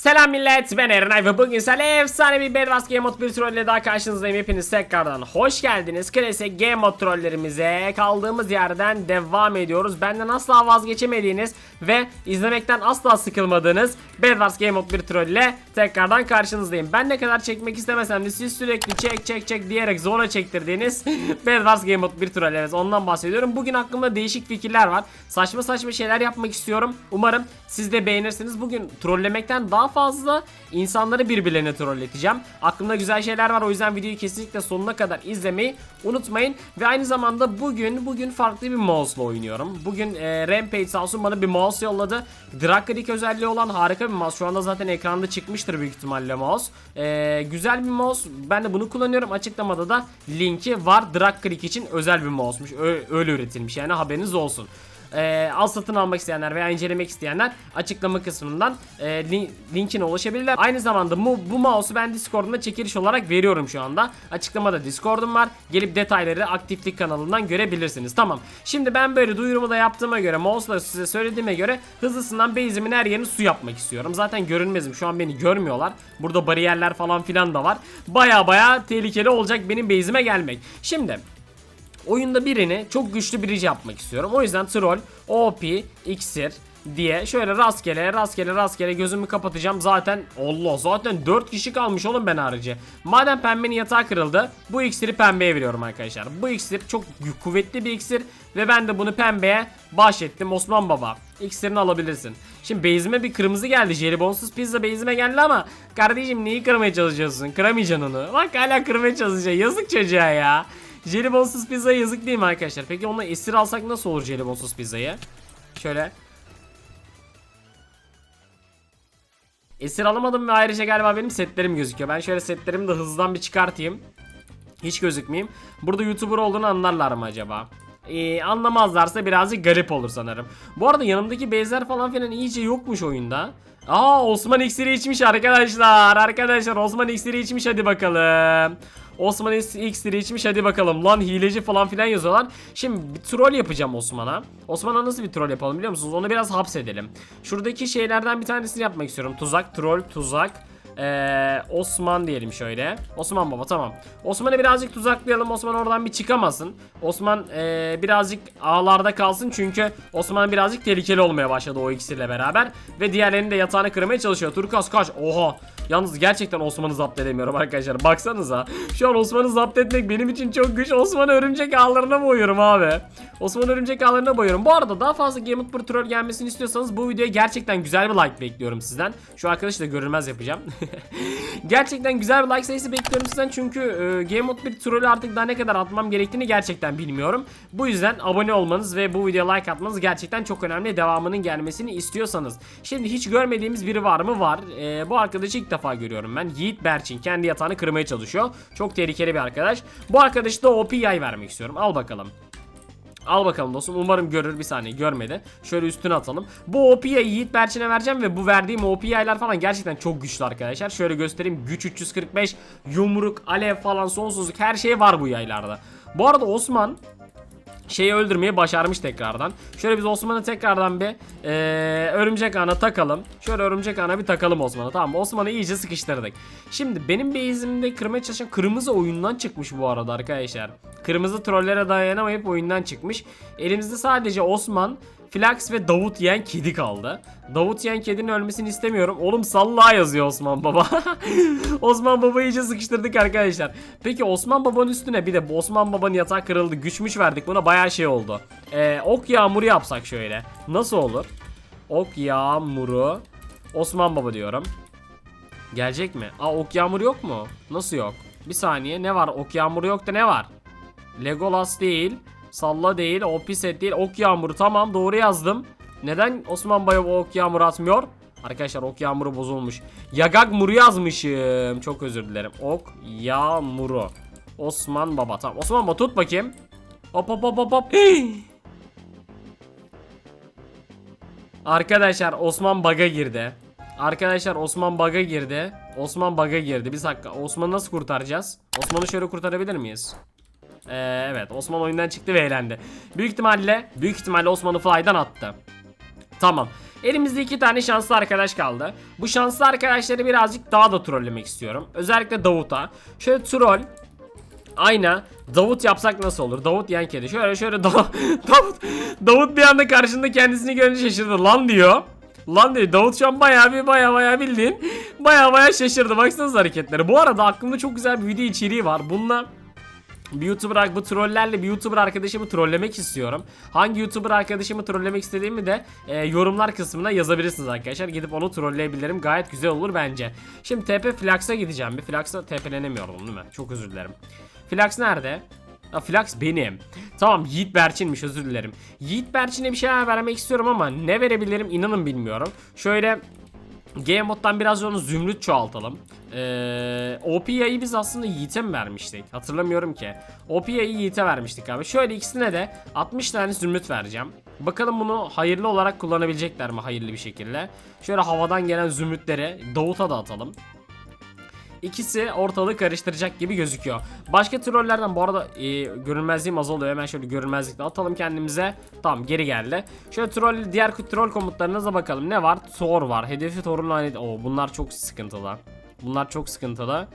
Selam millet ben Erenay ve bugün sizlerle efsane bir Bedwars Game Mode bir troll ile daha karşınızdayım. Hepiniz tekrardan hoş geldiniz. Klasik Game Mode trollerimize kaldığımız yerden devam ediyoruz. Benden asla vazgeçemediğiniz ve izlemekten asla sıkılmadığınız Bedwars Game Mode bir troll ile tekrardan karşınızdayım. Ben ne kadar çekmek istemesem de siz sürekli çek çek çek diyerek zora çektirdiğiniz Bedwars Game Mode bir troll evet ondan bahsediyorum. Bugün aklımda değişik fikirler var. Saçma saçma şeyler yapmak istiyorum. Umarım siz de beğenirsiniz. Bugün trollemekten daha fazla insanları birbirlerine trolleteceğim. Aklımda güzel şeyler var o yüzden videoyu kesinlikle sonuna kadar izlemeyi unutmayın. Ve aynı zamanda bugün bugün farklı bir mouse'la oynuyorum. Bugün e, Rampage sağ olsun bana bir mouse yolladı. Drag özelliği olan harika bir mouse. Şu anda zaten ekranda çıkmıştır büyük ihtimalle mouse. E, güzel bir mouse. Ben de bunu kullanıyorum. Açıklamada da linki var. Drag için özel bir mouse'muş. Öyle üretilmiş yani haberiniz olsun. Ee, al satın almak isteyenler veya incelemek isteyenler açıklama kısmından e, lin- linkine ulaşabilirler. Aynı zamanda bu, bu mouse'u ben Discord'umda çekiliş olarak veriyorum şu anda. Açıklamada Discord'um var. Gelip detayları aktiflik kanalından görebilirsiniz. Tamam. Şimdi ben böyle duyurumu da yaptığıma göre mouse'ları size söylediğime göre hızlısından base'imin her yerini su yapmak istiyorum. Zaten görünmezim. Şu an beni görmüyorlar. Burada bariyerler falan filan da var. Baya baya tehlikeli olacak benim base'ime gelmek. Şimdi oyunda birini çok güçlü birici yapmak istiyorum. O yüzden troll, OP, iksir diye şöyle rastgele rastgele rastgele gözümü kapatacağım. Zaten Allah zaten 4 kişi kalmış oğlum ben harici. Madem pembenin yatağı kırıldı bu iksiri pembeye veriyorum arkadaşlar. Bu iksir çok kuvvetli bir iksir ve ben de bunu pembeye bahşettim Osman Baba. İksirini alabilirsin. Şimdi base'ime bir kırmızı geldi. Jelibonsuz pizza base'ime geldi ama kardeşim neyi kırmaya çalışıyorsun? Kıramayacaksın onu. Bak hala kırmaya çalışıyor. Yazık çocuğa ya. Jelibonsuz pizza yazık değil mi arkadaşlar? Peki onunla esir alsak nasıl olur jelibonsuz pizzayı? Şöyle. Esir alamadım ve ayrıca galiba benim setlerim gözüküyor. Ben şöyle setlerimi de hızdan bir çıkartayım. Hiç gözükmeyeyim. Burada YouTuber olduğunu anlarlar mı acaba? Ee, anlamazlarsa birazcık garip olur sanırım. Bu arada yanımdaki bezler falan filan iyice yokmuş oyunda. Aa Osman iksiri içmiş arkadaşlar. Arkadaşlar Osman iksiri içmiş hadi bakalım. Osman iksiri içmiş hadi bakalım. Lan hileci falan filan yazıyorlar. Şimdi bir troll yapacağım Osman'a. Osman'a nasıl bir troll yapalım biliyor musunuz? Onu biraz hapsedelim. Şuradaki şeylerden bir tanesini yapmak istiyorum. Tuzak, troll, tuzak. Ee, Osman diyelim şöyle. Osman baba tamam. Osman'ı birazcık tuzaklayalım. Osman oradan bir çıkamasın. Osman ee, birazcık ağlarda kalsın. Çünkü Osman birazcık tehlikeli olmaya başladı o ikisiyle beraber. Ve diğerlerini de yatağını kırmaya çalışıyor. Turkas kaç. Oha. Yalnız gerçekten Osman'ı zapt edemiyorum arkadaşlar. Baksanıza. Şu an Osman'ı zapt etmek benim için çok güç. Osman'ı örümcek ağlarına boyuyorum abi. Osman örümcek ağlarına boyuyorum. Bu arada daha fazla Game Pro Troll gelmesini istiyorsanız bu videoya gerçekten güzel bir like bekliyorum sizden. Şu arkadaşı da görünmez yapacağım. gerçekten güzel bir like sayısı bekliyorum sizden çünkü e, Game Mode bir trollü artık daha ne kadar atmam gerektiğini gerçekten bilmiyorum. Bu yüzden abone olmanız ve bu videoya like atmanız gerçekten çok önemli. Devamının gelmesini istiyorsanız. Şimdi hiç görmediğimiz biri var mı? Var. E, bu arkadaşı ilk defa görüyorum ben. Yiğit Berçin kendi yatağını kırmaya çalışıyor. Çok tehlikeli bir arkadaş. Bu arkadaşı da OP yay vermek istiyorum. Al bakalım. Al bakalım dostum. Umarım görür bir saniye. Görmedi. Şöyle üstüne atalım. Bu OP'ye Yiğit Berçin'e vereceğim ve bu verdiğim OP yaylar falan gerçekten çok güçlü arkadaşlar. Şöyle göstereyim. Güç 345, yumruk, alev falan sonsuzluk her şey var bu yaylarda. Bu arada Osman şeyi öldürmeyi başarmış tekrardan. Şöyle biz Osman'ı tekrardan bir eee, örümcek ağına takalım. Şöyle örümcek ağına bir takalım Osman'ı. Tamam Osman'ı iyice sıkıştırdık. Şimdi benim base'imde kırmaya çalışan kırmızı oyundan çıkmış bu arada arkadaşlar. Kırmızı trollere dayanamayıp oyundan çıkmış. Elimizde sadece Osman, Flax ve Davut yiyen kedi kaldı. Davut yiyen kedinin ölmesini istemiyorum. Oğlum salla yazıyor Osman Baba. Osman Baba'yı iyice sıkıştırdık arkadaşlar. Peki Osman Baba'nın üstüne bir de Osman Baba'nın yatağı kırıldı. Güçmüş verdik buna bayağı şey oldu. Ee, ok yağmuru yapsak şöyle. Nasıl olur? Ok yağmuru. Osman Baba diyorum. Gelecek mi? Aa ok yağmuru yok mu? Nasıl yok? Bir saniye ne var? Ok yağmuru yok da ne var? Legolas değil. Salla değil. OP set değil. Ok yağmuru tamam doğru yazdım. Neden Osman Baba ok yağmuru atmıyor? Arkadaşlar ok yağmuru bozulmuş. Yagag muru yazmışım. Çok özür dilerim. Ok yağmuru. Osman Baba tamam. Osman Baba tut bakayım. Hop hop hop hop hop. Arkadaşlar Osman baga girdi. Arkadaşlar Osman baga girdi. Osman baga girdi. Bir dakika. Osman'ı nasıl kurtaracağız? Osman'ı şöyle kurtarabilir miyiz? Ee, evet Osman oyundan çıktı ve eğlendi. Büyük ihtimalle büyük ihtimalle Osman'ı fly'dan attı. Tamam. Elimizde iki tane şanslı arkadaş kaldı. Bu şanslı arkadaşları birazcık daha da trollemek istiyorum. Özellikle Davut'a. Şöyle troll. Ayna. Davut yapsak nasıl olur? Davut yan kedi. Şöyle şöyle Dav- Davut. Davut bir anda karşında kendisini görünce şaşırdı. Lan diyor. Lan diyor. Davut şu an bayağı bir bayağı bayağı bildiğin. Bayağı bayağı şaşırdı. Baksanıza hareketleri. Bu arada aklımda çok güzel bir video içeriği var. Bununla bir YouTuber bu trollerle bir YouTuber arkadaşımı trollemek istiyorum. Hangi YouTuber arkadaşımı trollemek istediğimi de e, yorumlar kısmına yazabilirsiniz arkadaşlar. Gidip onu trolleyebilirim. Gayet güzel olur bence. Şimdi TP Flax'a gideceğim. Bir Flax'a TP'lenemiyorum değil mi? Çok özür dilerim. Flax nerede? Ha, Flax benim. Tamam Yiğit Berçin'miş özür dilerim. Yiğit Berçin'e bir şeyler vermek istiyorum ama ne verebilirim inanın bilmiyorum. Şöyle Game moddan biraz onu zümrüt çoğaltalım. Ee, OP'yi biz aslında Yiğit'e mi vermiştik? Hatırlamıyorum ki. OP'yi Yiğit'e vermiştik abi. Şöyle ikisine de 60 tane zümrüt vereceğim. Bakalım bunu hayırlı olarak kullanabilecekler mi hayırlı bir şekilde. Şöyle havadan gelen zümrütleri Davut'a da atalım. İkisi ortalığı karıştıracak gibi gözüküyor. Başka trollerden bu arada e, görünmezliğim azalıyor. Hemen şöyle görünmezlikle atalım kendimize. Tamam geri geldi. Şöyle troll diğer troll komutlarınıza bakalım. Ne var? Thor var. Hedefi Thor'un lanet. Oo bunlar çok sıkıntılı. Bunlar çok sıkıntılı.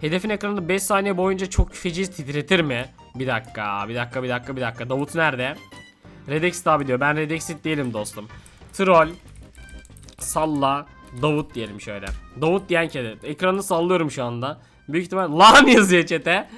Hedefin ekranını 5 saniye boyunca çok feci titretir mi? Bir dakika, bir dakika, bir dakika, bir dakika. Davut nerede? Redexit abi diyor. Ben Redexit değilim dostum. Troll, salla, Davut diyelim şöyle. Davut diyen kedi. Ekranı sallıyorum şu anda. Büyük ihtimal lan yazıyor çete.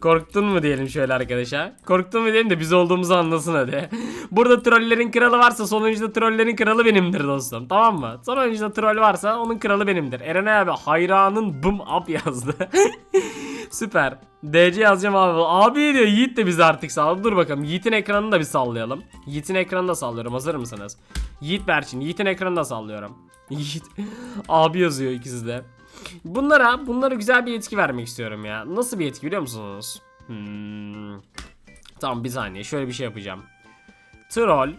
Korktun mu diyelim şöyle arkadaşa. Korktun mu diyelim de biz olduğumuzu anlasın hadi. Burada trollerin kralı varsa sonuncuda trollerin kralı benimdir dostum. Tamam mı? Sonuncuda troll varsa onun kralı benimdir. Eren abi hayranın bım up yazdı. Süper. DC yazacağım abi. Abi diyor Yiğit de bizi artık sağladı. Dur bakalım. Yiğit'in ekranını da bir sallayalım. Yiğit'in ekranını da sallıyorum. Hazır mısınız? Yiğit Berçin. Yiğit'in ekranını da sallıyorum. Yiğit. Abi yazıyor ikisi de. Bunlara, bunlara güzel bir etki vermek istiyorum ya. Nasıl bir etki biliyor musunuz? Hmm. Tamam bir saniye. Şöyle bir şey yapacağım. Troll.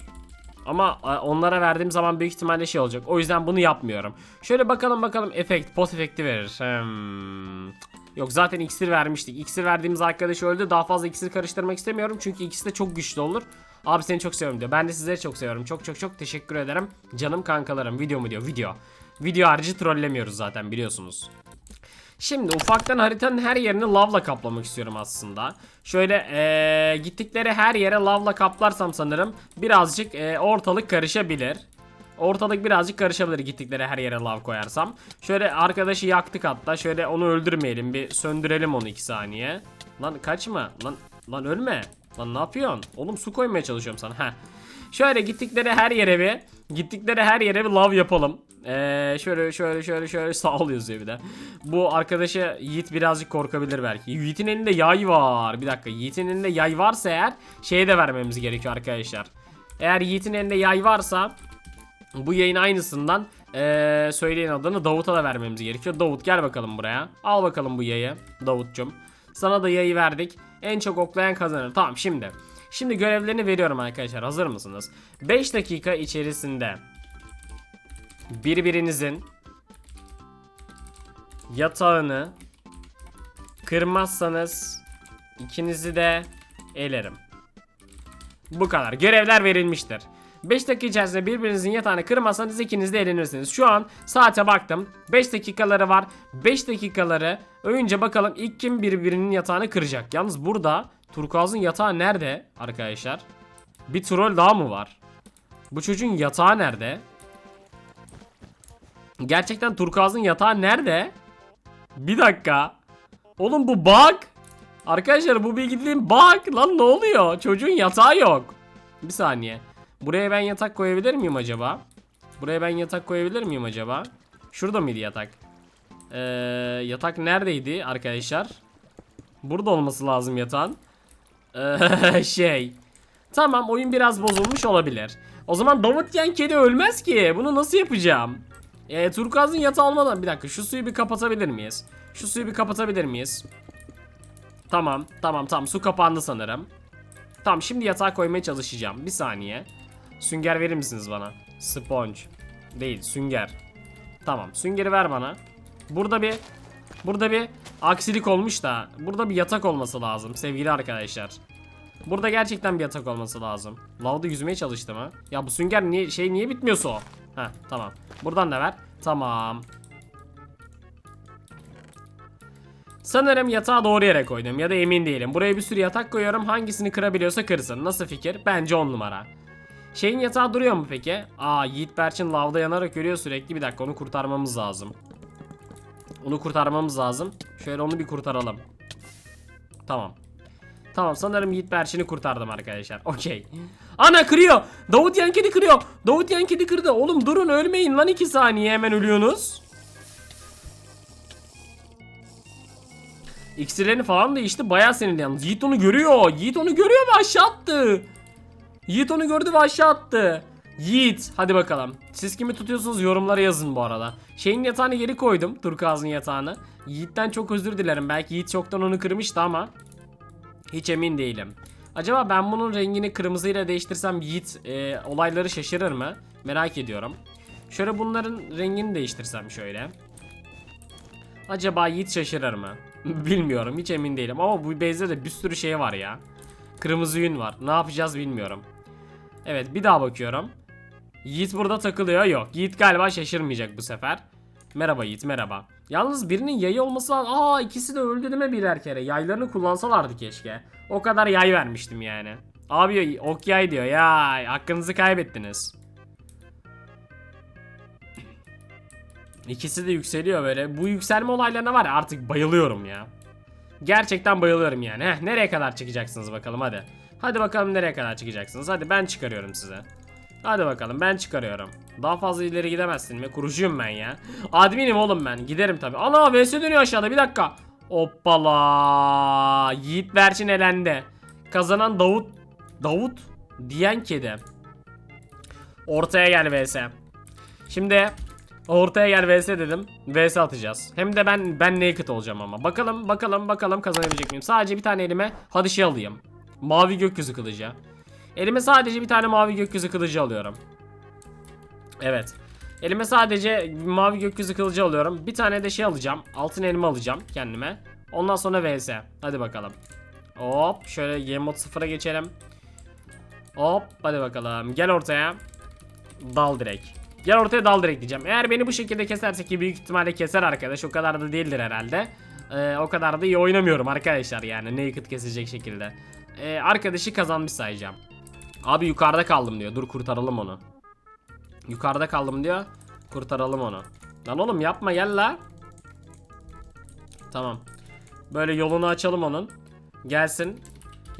Ama e, onlara verdiğim zaman büyük ihtimalle şey olacak. O yüzden bunu yapmıyorum. Şöyle bakalım bakalım efekt, pot efekti verir. Hmm. Yok zaten iksir vermiştik. İksir verdiğimiz arkadaş öldü. Daha fazla iksir karıştırmak istemiyorum. Çünkü ikisi de çok güçlü olur. Abi seni çok seviyorum diyor. Ben de sizleri çok seviyorum. Çok çok çok teşekkür ederim. Canım kankalarım. Video mu diyor? Video. Video harici trollemiyoruz zaten biliyorsunuz. Şimdi ufaktan haritanın her yerini lavla kaplamak istiyorum aslında. Şöyle eee, gittikleri her yere lavla kaplarsam sanırım birazcık eee, ortalık karışabilir. Ortalık birazcık karışabilir gittikleri her yere lav koyarsam. Şöyle arkadaşı yaktık hatta. Şöyle onu öldürmeyelim. Bir söndürelim onu 2 saniye. Lan kaçma. Lan lan ölme. Lan ne yapıyorsun? Oğlum su koymaya çalışıyorum sana. Heh. Şöyle gittikleri her yere bir gittikleri her yere bir lav yapalım. Ee, şöyle şöyle şöyle şöyle sağ ol yazıyor bir de. Bu arkadaşı Yiğit birazcık korkabilir belki. Yiğit'in elinde yay var. Bir dakika. Yiğit'in elinde yay varsa eğer şeye de vermemiz gerekiyor arkadaşlar. Eğer Yiğit'in elinde yay varsa bu yayın aynısından eee söyleyin adını Davut'a da vermemiz gerekiyor. Davut gel bakalım buraya. Al bakalım bu yayı Davut'cum. Sana da yayı verdik. En çok oklayan kazanır. Tamam şimdi. Şimdi görevlerini veriyorum arkadaşlar. Hazır mısınız? 5 dakika içerisinde birbirinizin yatağını kırmazsanız ikinizi de elerim. Bu kadar. Görevler verilmiştir. 5 dakika içerisinde birbirinizin yatağını kırmazsanız ikiniz de elenirsiniz. Şu an saate baktım. 5 dakikaları var. 5 dakikaları önce bakalım ilk kim birbirinin yatağını kıracak. Yalnız burada Turkuaz'ın yatağı nerede arkadaşlar? Bir troll daha mı var? Bu çocuğun yatağı nerede? Gerçekten Turkuaz'ın yatağı nerede? Bir dakika. Oğlum bu bug. Arkadaşlar bu bilgiliğin bug. Lan ne oluyor? Çocuğun yatağı yok. Bir saniye. Buraya ben yatak koyabilir miyim acaba? Buraya ben yatak koyabilir miyim acaba? Şurada mıydı yatak? Ee, yatak neredeydi arkadaşlar? Burada olması lazım yatağın. Ee, şey. Tamam oyun biraz bozulmuş olabilir. O zaman Davut kedi ölmez ki. Bunu nasıl yapacağım? Ee, Turkuaz'ın yatağı olmadan bir dakika şu suyu bir kapatabilir miyiz? Şu suyu bir kapatabilir miyiz? Tamam tamam tamam su kapandı sanırım. Tamam şimdi yatağa koymaya çalışacağım. Bir saniye. Sünger verir misiniz bana? Sponge. Değil sünger. Tamam süngeri ver bana. Burada bir burada bir aksilik olmuş da burada bir yatak olması lazım sevgili arkadaşlar. Burada gerçekten bir yatak olması lazım. Lavda yüzmeye çalıştım ha. Ya bu sünger niye şey niye bitmiyorsa o? Heh tamam. Buradan da ver. Tamam. Sanırım yatağı doğru yere koydum ya da emin değilim. Buraya bir sürü yatak koyuyorum. Hangisini kırabiliyorsa kırsın. Nasıl fikir? Bence 10 numara. Şeyin yatağı duruyor mu peki? Aa Yiğit Berçin lavda yanarak ölüyor sürekli. Bir dakika onu kurtarmamız lazım. Onu kurtarmamız lazım. Şöyle onu bir kurtaralım. Tamam. Tamam sanırım Yiğit Berçin'i kurtardım arkadaşlar. Okey. Ana kırıyor. Davut Yankedi kırıyor. Davut Yankedi kırdı. Oğlum durun ölmeyin lan 2 saniye hemen ölüyorsunuz. İksirlerini falan da içti bayağı sinirli yalnız. Yiğit onu görüyor. Yiğit onu görüyor ve aşağı attı. Yiğit onu gördü ve aşağı attı. Yiğit hadi bakalım. Siz kimi tutuyorsunuz yorumlara yazın bu arada. Şeyin yatağını geri koydum. Turkuaz'ın yatağını. Yiğit'ten çok özür dilerim. Belki Yiğit çoktan onu kırmıştı ama. Hiç emin değilim. Acaba ben bunun rengini kırmızıyla değiştirsem Yiğit e, olayları şaşırır mı? Merak ediyorum. Şöyle bunların rengini değiştirsem şöyle. Acaba Yiğit şaşırır mı? Bilmiyorum hiç emin değilim ama bu base'de de bir sürü şey var ya. Kırmızı yün var. Ne yapacağız bilmiyorum. Evet bir daha bakıyorum. Yiğit burada takılıyor. Yok Yiğit galiba şaşırmayacak bu sefer. Merhaba Yiğit merhaba. Yalnız birinin yayı olması lazım. Aa ikisi de öldü değil mi birer kere? Yaylarını kullansalardı keşke. O kadar yay vermiştim yani. Abi ok yay diyor ya hakkınızı kaybettiniz. İkisi de yükseliyor böyle. Bu yükselme olaylarına var ya artık bayılıyorum ya. Gerçekten bayılıyorum yani. Heh, nereye kadar çıkacaksınız bakalım hadi. Hadi bakalım nereye kadar çıkacaksınız. Hadi ben çıkarıyorum size. Hadi bakalım ben çıkarıyorum. Daha fazla ileri gidemezsin mi? Kurucuyum ben ya. Adminim oğlum ben. Giderim tabi. Ana VS dönüyor aşağıda bir dakika. Hoppala. Yiğit Berçin elendi. Kazanan Davut. Davut diyen kedi. Ortaya gel VS. Şimdi ortaya gel VS dedim. VS atacağız. Hem de ben ben naked olacağım ama. Bakalım bakalım bakalım kazanabilecek miyim? Sadece bir tane elime hadi şey alayım. Mavi gökyüzü kılıcı. Elime sadece bir tane mavi gökyüzü kılıcı alıyorum. Evet. Elime sadece mavi gökyüzü kılıcı alıyorum. Bir tane de şey alacağım. Altın elma alacağım kendime. Ondan sonra vs. Hadi bakalım. Hop şöyle game mode 0'a geçelim. Hop hadi bakalım. Gel ortaya. Dal direkt. Gel ortaya dal direkt diyeceğim. Eğer beni bu şekilde keserse ki büyük ihtimalle keser arkadaş. O kadar da değildir herhalde. Ee, o kadar da iyi oynamıyorum arkadaşlar yani. Naked kesecek şekilde. Ee, arkadaşı kazanmış sayacağım. Abi yukarıda kaldım diyor. Dur kurtaralım onu. Yukarıda kaldım diyor. Kurtaralım onu. Lan oğlum yapma gel la. Tamam. Böyle yolunu açalım onun. Gelsin.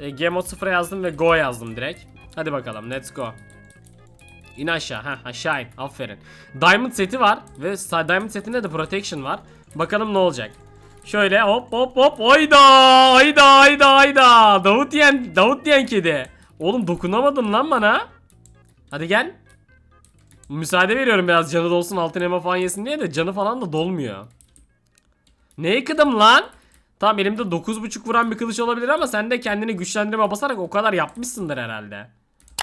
E, Gemo 0 yazdım ve go yazdım direkt. Hadi bakalım let's go. İn aşağı. Heh aşağı in. Aferin. Diamond seti var. Ve Diamond setinde de protection var. Bakalım ne olacak. Şöyle hop hop hop. Hayda. Hayda hayda hayda. Davut diyen, Davut diyen kedi. Oğlum dokunamadın lan bana. Hadi gel. Müsaade veriyorum biraz canı dolsun altın elma falan yesin diye de canı falan da dolmuyor. Neye kıdım lan? Tamam elimde 9.5 vuran bir kılıç olabilir ama sen de kendini güçlendirme basarak o kadar yapmışsındır herhalde.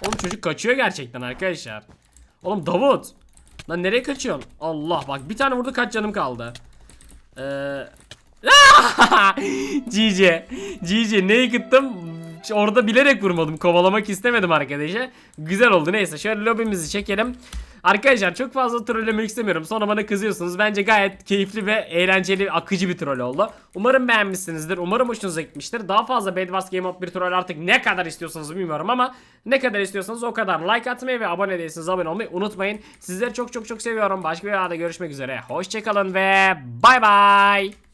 Oğlum çocuk kaçıyor gerçekten arkadaşlar. Oğlum Davut. Lan nereye kaçıyorsun? Allah bak bir tane vurdu kaç canım kaldı. Eee... GG. GG neyi kıttım? Orada bilerek vurmadım. Kovalamak istemedim arkadaşa. Güzel oldu. Neyse şöyle lobimizi çekelim. Arkadaşlar çok fazla trollemek istemiyorum. Sonra bana kızıyorsunuz. Bence gayet keyifli ve eğlenceli, akıcı bir troll oldu. Umarım beğenmişsinizdir. Umarım hoşunuza gitmiştir. Daha fazla Bed Wars Game Mode bir troll artık ne kadar istiyorsanız bilmiyorum ama ne kadar istiyorsanız o kadar like atmayı ve abone değilseniz abone olmayı unutmayın. Sizleri çok çok çok seviyorum. Başka bir videoda görüşmek üzere. Hoşçakalın ve bay bay.